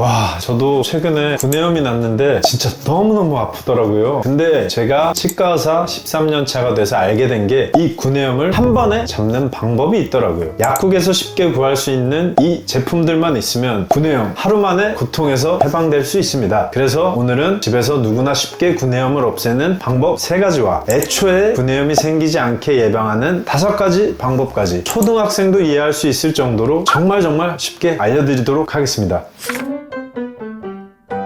와, 저도 최근에 구내염이 났는데 진짜 너무너무 아프더라고요. 근데 제가 치과 의사 13년 차가 돼서 알게 된 게 이 구내염을 한 번에 잡는 방법이 있더라고요. 약국에서 쉽게 구할 수 있는 이 제품들만 있으면 구내염 하루 만에 고통에서 해방될 수 있습니다. 그래서 오늘은 집에서 누구나 쉽게 구내염을 없애는 방법 세가지와 애초에 구내염이 생기지 않게 예방하는 다섯 가지 방법까지 초등학생도 이해할 수 있을 정도로 정말 정말 쉽게 알려드리도록 하겠습니다.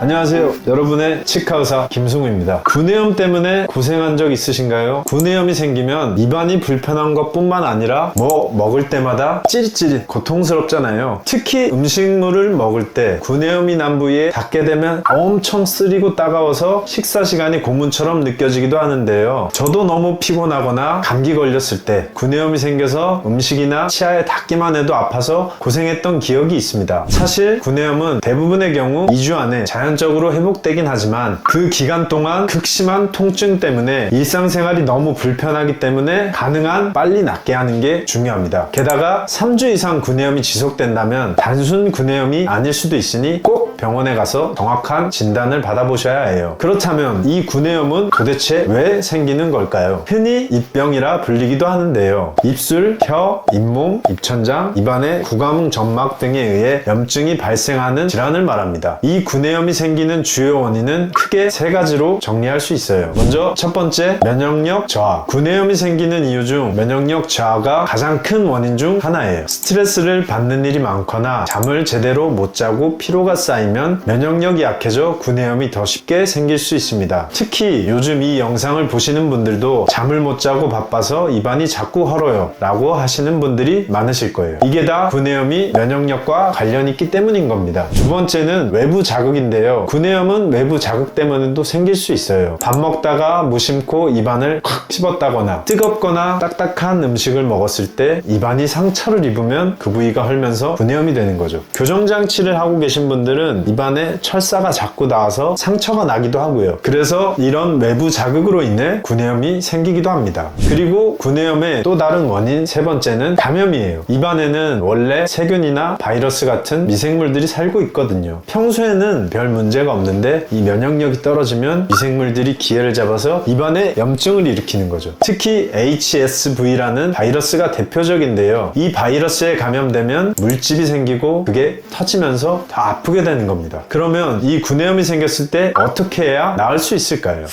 안녕하세요. 여러분의 치과 의사 김승우입니다. 구내염 때문에 고생한 적 있으신가요? 구내염이 생기면 입안이 불편한 것 뿐만 아니라 뭐 먹을 때마다 찌릿찌릿 고통스럽잖아요. 특히 음식물을 먹을 때 구내염이 난 부위에 닿게 되면 엄청 쓰리고 따가워서 식사 시간이 고문처럼 느껴지기도 하는데요. 저도 너무 피곤하거나 감기 걸렸을 때 구내염이 생겨서 음식이나 치아에 닿기만 해도 아파서 고생했던 기억이 있습니다. 사실 구내염은 대부분의 경우 2주 안에 자연 적으로 회복되긴 하지만 그 기간 동안 극심한 통증 때문에 일상생활이 너무 불편하기 때문에 가능한 빨리 낫게 하는 게 중요합니다. 게다가 3주 이상 구내염이 지속된다면 단순 구내염이 아닐 수도 있으니 꼭 병원에 가서 정확한 진단을 받아보셔야 해요. 그렇다면 이 구내염은 도대체 왜 생기는 걸까요? 흔히 입병이라 불리기도 하는데요. 입술, 혀, 잇몸, 입천장, 입안의 구강 점막 등에 의해 염증이 발생하는 질환을 말합니다. 이 구내염이 생기는 주요 원인은 크게 세 가지로 정리할 수 있어요. 먼저 첫 번째 면역력 저하. 구내염이 생기는 이유 중 면역력 저하가 가장 큰 원인 중 하나예요. 스트레스를 받는 일이 많거나 잠을 제대로 못 자고 피로가 쌓이 면 면역력이 약해져 구내염이 더 쉽게 생길 수 있습니다. 특히 요즘 이 영상을 보시는 분들도 잠을 못 자고 바빠서 입안이 자꾸 헐어요 라고 하시는 분들이 많으실 거예요. 이게 다 구내염이 면역력과 관련이 있기 때문인 겁니다. 두 번째는 외부 자극인데요. 구내염은 외부 자극 때문에도 생길 수 있어요. 밥 먹다가 무심코 입안을 콱 씹었다거나 뜨겁거나 딱딱한 음식을 먹었을 때 입안이 상처를 입으면 그 부위가 헐면서 구내염이 되는 거죠. 교정장치를 하고 계신 분들은 입안에 철사가 자꾸 나와서 상처가 나기도 하고요. 그래서 이런 외부 자극으로 인해 구내염이 생기기도 합니다. 그리고 구내염의 또 다른 원인 세 번째는 감염이에요. 입안에는 원래 세균이나 바이러스 같은 미생물들이 살고 있거든요. 평소에는 별 문제가 없는데 이 면역력이 떨어지면 미생물들이 기회를 잡아서 입안에 염증을 일으키는 거죠. 특히 HSV라는 바이러스가 대표적인데요. 이 바이러스에 감염되면 물집이 생기고 그게 터지면서 더 아프게 되는 겁니다. 그러면 이 구내염이 생겼을 때 어떻게 해야 나을 수 있을까요?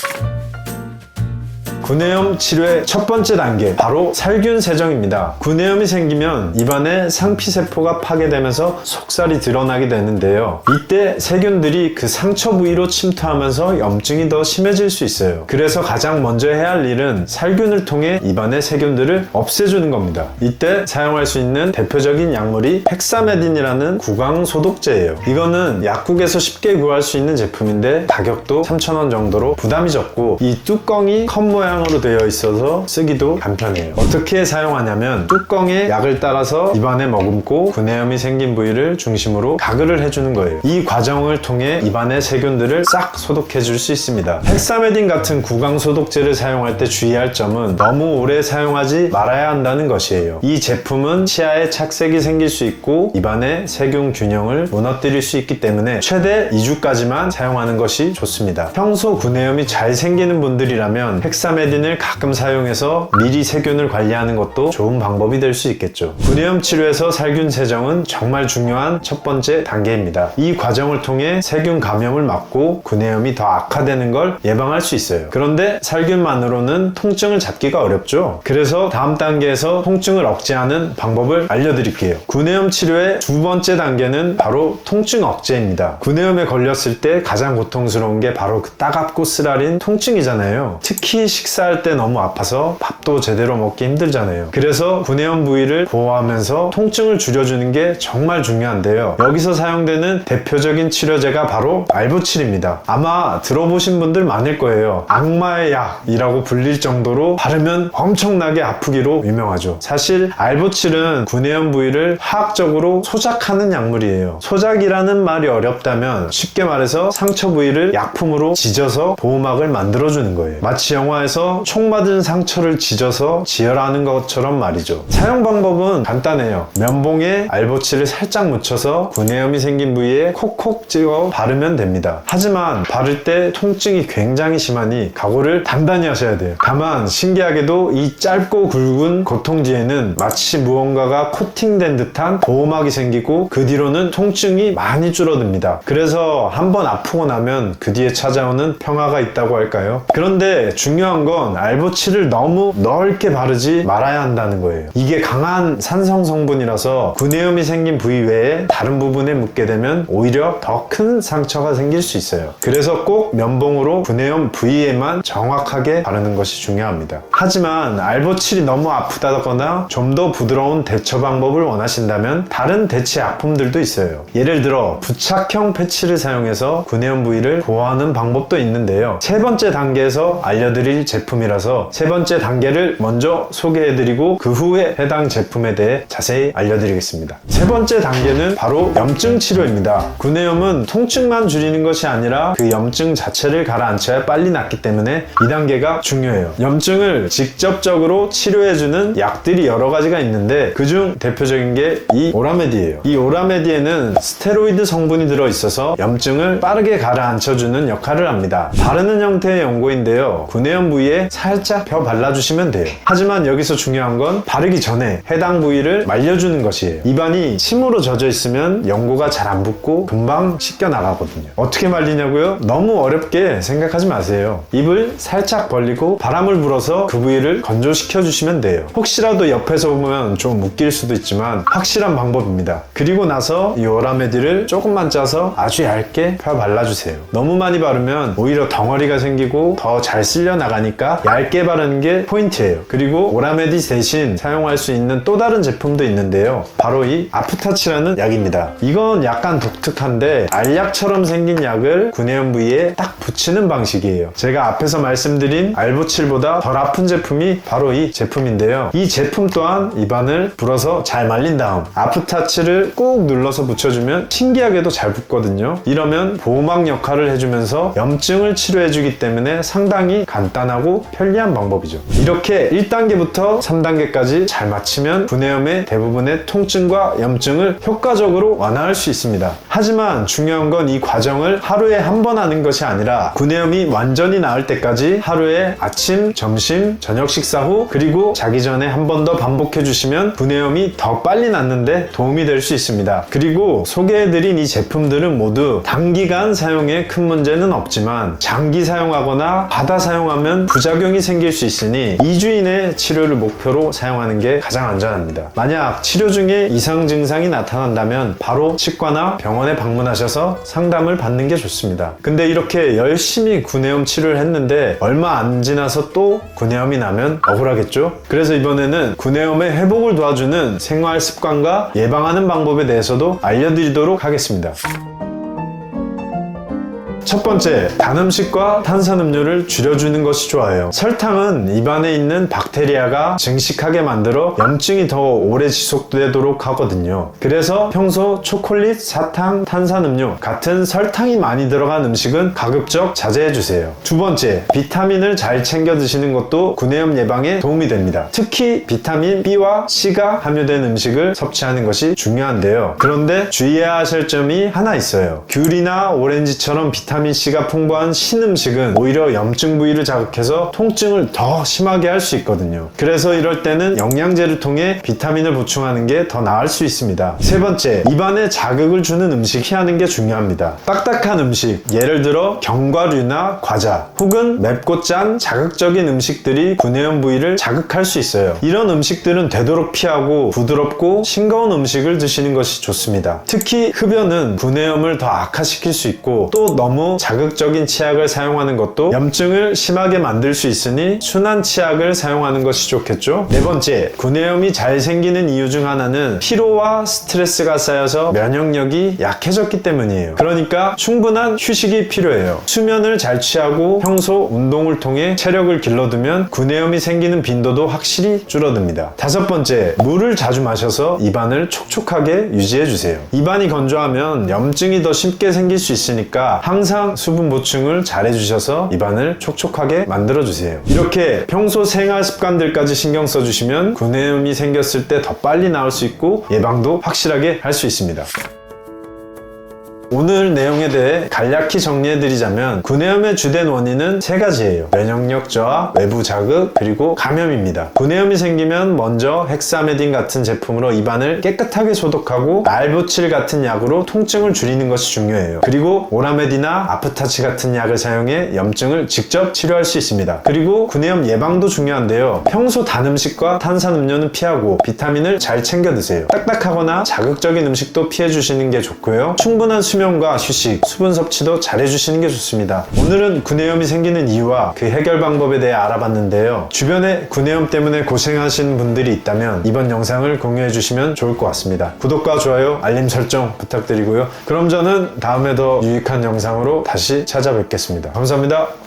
구내염 치료의 첫 번째 단계 바로 살균 세정입니다. 구내염이 생기면 입안에 상피세포가 파괴되면서 속살이 드러나게 되는데요. 이때 세균들이 그 상처 부위로 침투하면서 염증이 더 심해질 수 있어요. 그래서 가장 먼저 해야 할 일은 살균을 통해 입안의 세균들을 없애주는 겁니다. 이때 사용할 수 있는 대표적인 약물이 헥사메딘이라는 구강 소독제예요. 이거는 약국에서 쉽게 구할 수 있는 제품인데 가격도 3,000원 정도로 부담이 적고 이 뚜껑이 컵 모양 으로 되어 있어서 쓰기도 간편해요. 어떻게 사용하냐면 뚜껑에 약을 따라서 입안에 머금고 구내염이 생긴 부위를 중심으로 가글을 해주는 거예요. 이 과정을 통해 입안의 세균들을 싹 소독해 줄 수 있습니다. 헥사메딘 같은 구강 소독제를 사용할 때 주의할 점은 너무 오래 사용하지 말아야 한다는 것이에요. 이 제품은 치아에 착색이 생길 수 있고 입안의 세균 균형을 무너뜨릴 수 있기 때문에 최대 2주까지만 사용하는 것이 좋습니다. 평소 구내염이 잘 생기는 분들이라면 헥사메딘 을 가끔 사용해서 미리 세균을 관리하는 것도 좋은 방법이 될 수 있겠죠. 구내염 치료에서 살균 세정은 정말 중요한 첫 번째 단계입니다. 이 과정을 통해 세균 감염을 막고 구내염이 더 악화되는 걸 예방할 수 있어요. 그런데 살균만으로는 통증을 잡기가 어렵죠. 그래서 다음 단계에서 통증을 억제하는 방법을 알려드릴게요. 구내염 치료의 두 번째 단계는 바로 통증 억제입니다. 구내염에 걸렸을 때 가장 고통스러운 게 바로 그 따갑고 쓰라린 통증이잖아요. 특히 식 사할 때 너무 아파서 밥도 제대로 먹기 힘들잖아요. 그래서 구내염 부위를 보호하면서 통증을 줄여주는 게 정말 중요한데요. 여기서 사용되는 대표적인 치료제가 바로 알보칠입니다. 아마 들어보신 분들 많을 거예요. 악마의 약이라고 불릴 정도로 바르면 엄청나게 아프기로 유명하죠. 사실 알보칠은 구내염 부위를 화학적으로 소작하는 약물이에요. 소작이라는 말이 어렵다면 쉽게 말해서 상처 부위를 약품으로 지져서 보호막을 만들어주는 거예요. 마치 영화에서 입안에서 총 맞은 상처를 지져서 지혈하는 것처럼 말이죠. 사용 방법은 간단해요. 면봉에 알보치를 살짝 묻혀서 구내염이 생긴 부위에 콕콕 찍어 바르면 됩니다. 하지만 바를 때 통증이 굉장히 심하니 각오를 단단히 하셔야 돼요. 다만 신기하게도 이 짧고 굵은 고통 뒤에는 마치 무언가가 코팅된 듯한 보호막이 생기고 그 뒤로는 통증이 많이 줄어듭니다. 그래서 한번 아프고 나면 그 뒤에 찾아오는 평화가 있다고 할까요? 그런데 중요한 건 알보치를 너무 넓게 바르지 말아야 한다는 거예요. 이게 강한 산성 성분이라서 구내염이 생긴 부위 외에 다른 부분에 묻게 되면 오히려 더 큰 상처가 생길 수 있어요. 그래서 꼭 면봉으로 구내염 부위에만 정확하게 바르는 것이 중요합니다. 하지만 알보칠이 너무 아프다거나 좀 더 부드러운 대처 방법을 원하신다면 다른 대체 약품들도 있어요. 예를 들어 부착형 패치를 사용해서 구내염 부위를 보호하는 방법도 있는데요. 세 번째 단계에서 알려드릴 제품 이라서 세 번째 단계를 먼저 소개해드리고 그 후에 해당 제품에 대해 자세히 알려드리겠습니다. 세 번째 단계는 바로 염증 치료입니다. 구내염은 통증만 줄이는 것이 아니라 그 염증 자체를 가라앉혀야 빨리 낫기 때문에 이 단계가 중요해요. 염증을 직접적으로 치료해주는 약들이 여러 가지가 있는데 그중 대표적인 게 이 오라메디예요. 이 오라메디에는 스테로이드 성분이 들어있어서 염증을 빠르게 가라앉혀주는 역할을 합니다. 바르는 형태의 연고인데요. 구내염 부위에 살짝 펴 발라주시면 돼요. 하지만 여기서 중요한 건 바르기 전에 해당 부위를 말려주는 것이에요. 입안이 침으로 젖어 있으면 연고가 잘 안 붙고 금방 씻겨 나가거든요. 어떻게 말리냐고요? 너무 어렵게 생각하지 마세요. 입을 살짝 벌리고 바람을 불어서 그 부위를 건조시켜 주시면 돼요. 혹시라도 옆에서 보면 좀 웃길 수도 있지만 확실한 방법입니다. 그리고 나서 이 오라메디를 조금만 짜서 아주 얇게 펴 발라주세요. 너무 많이 바르면 오히려 덩어리가 생기고 더 잘 쓸려 나가니까 얇게 바르는 게 포인트예요. 그리고 오라메디 대신 사용할 수 있는 또 다른 제품도 있는데요. 바로 이 아프타치라는 약입니다. 이건 약간 독특한데 알약처럼 생긴 약을 구내염 부위에 딱 붙이는 방식이에요. 제가 앞에서 말씀드린 알보칠보다 덜 아픈 제품이 바로 이 제품인데요. 이 제품 또한 입안을 불어서 잘 말린 다음 아프타치를 꾹 눌러서 붙여주면 신기하게도 잘 붙거든요. 이러면 보호막 역할을 해주면서 염증을 치료해주기 때문에 상당히 간단하고 편리한 방법이죠. 이렇게 1단계부터 3단계까지 잘 맞추면 구내염의 대부분의 통증과 염증을 효과적으로 완화할 수 있습니다. 하지만 중요한 건 이 과정을 하루에 한 번 하는 것이 아니라 구내염이 완전히 나을 때까지 하루에 아침, 점심, 저녁 식사 후 그리고 자기 전에 한 번 더 반복해 주시면 구내염이 더 빨리 낫는데 도움이 될 수 있습니다. 그리고 소개해드린 이 제품들은 모두 단기간 사용에 큰 문제는 없지만 장기 사용하거나 과다 사용하면 부 작용이 생길 수 있으니 2주 이내 치료를 목표로 사용하는 게 가장 안전합니다. 만약 치료 중에 이상 증상이 나타난다면 바로 치과나 병원에 방문하셔서 상담을 받는 게 좋습니다. 근데 이렇게 열심히 구내염 치료를 했는데 얼마 안 지나서 또 구내염이 나면 억울하겠죠? 그래서 이번에는 구내염의 회복을 도와주는 생활 습관과 예방하는 방법에 대해서도 알려드리도록 하겠습니다. 첫 번째, 단 음식과 탄산음료를 줄여주는 것이 좋아요. 설탕은 입안에 있는 박테리아가 증식하게 만들어 염증이 더 오래 지속되도록 하거든요. 그래서 평소 초콜릿, 사탕, 탄산음료 같은 설탕이 많이 들어간 음식은 가급적 자제해주세요. 두 번째, 비타민을 잘 챙겨 드시는 것도 구내염 예방에 도움이 됩니다. 특히 비타민 B와 C가 함유된 음식을 섭취하는 것이 중요한데요. 그런데 주의해야 하실 점이 하나 있어요. 귤이나 오렌지처럼 비타민 C가 풍부한 신음식은 오히려 염증 부위를 자극해서 통증을 더 심하게 할 수 있거든요. 그래서 이럴 때는 영양제를 통해 비타민을 보충하는 게 더 나을 수 있습니다. 세 번째, 입안에 자극을 주는 음식 피하는 게 중요합니다. 딱딱한 음식, 예를 들어 견과류나 과자, 혹은 맵고 짠 자극적인 음식들이 구내염 부위를 자극할 수 있어요. 이런 음식들은 되도록 피하고 부드럽고 싱거운 음식을 드시는 것이 좋습니다. 특히 흡연은 구내염을 더 악화시킬 수 있고 또 너무 자극적인 치약을 사용하는 것도 염증을 심하게 만들 수 있으니 순한 치약을 사용하는 것이 좋겠죠. 네 번째, 구내염이 잘 생기는 이유 중 하나는 피로와 스트레스가 쌓여서 면역력이 약해졌기 때문이에요. 그러니까 충분한 휴식이 필요해요. 수면을 잘 취하고 평소 운동을 통해 체력을 길러두면 구내염이 생기는 빈도도 확실히 줄어듭니다. 다섯 번째, 물을 자주 마셔서 입안을 촉촉하게 유지해 주세요. 입안이 건조하면 염증이 더 쉽게 생길 수 있으니까 항상 항상 수분 보충을 잘 해주셔서 입안을 촉촉하게 만들어주세요. 이렇게 평소 생활 습관들까지 신경 써주시면 구내염이 생겼을 때 더 빨리 나을 수 있고 예방도 확실하게 할 수 있습니다. 오늘 내용에 대해 간략히 정리해드리자면 구내염의 주된 원인은 세 가지예요. 면역력 저하, 외부 자극, 그리고 감염입니다. 구내염이 생기면 먼저 헥사메딘 같은 제품으로 입안을 깨끗하게 소독하고 날보칠 같은 약으로 통증을 줄이는 것이 중요해요. 그리고 오라메디나 아프타치 같은 약을 사용해 염증을 직접 치료할 수 있습니다. 그리고 구내염 예방도 중요한데요. 평소 단 음식과 탄산 음료는 피하고 비타민을 잘 챙겨 드세요. 딱딱하거나 자극적인 음식도 피해 주시는 게 좋고요. 충분한 수면 과 휴식, 수분 섭취도 잘 해주시는 게 좋습니다. 오늘은 구내염이 생기는 이유와 그 해결 방법에 대해 알아봤는데요. 주변에 구내염 때문에 고생하시는 분들이 있다면 이번 영상을 공유해 주시면 좋을 것 같습니다. 구독과 좋아요, 알림 설정 부탁드리고요. 그럼 저는 다음에 더 유익한 영상으로 다시 찾아뵙겠습니다. 감사합니다.